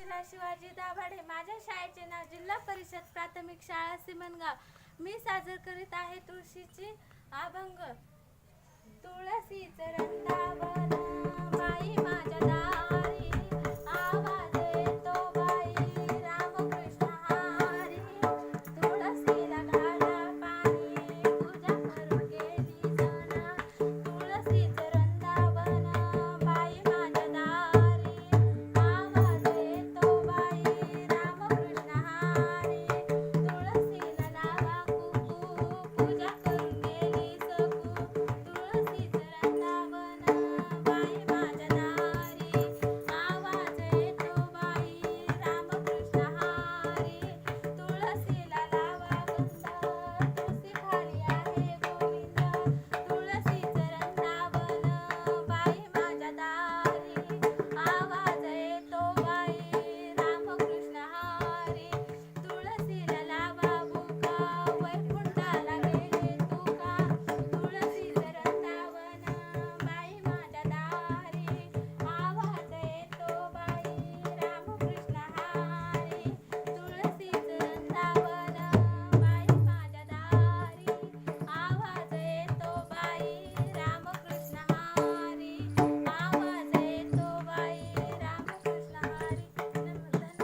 सुशीला शिवाजी दाभाडे माझ्या शाळेचे नाव जिल्हा परिषद प्राथमिक शाळा सिमनगाव. मी सादर करीत आहे तुळशीची अभंग. तुळसी वृंदावन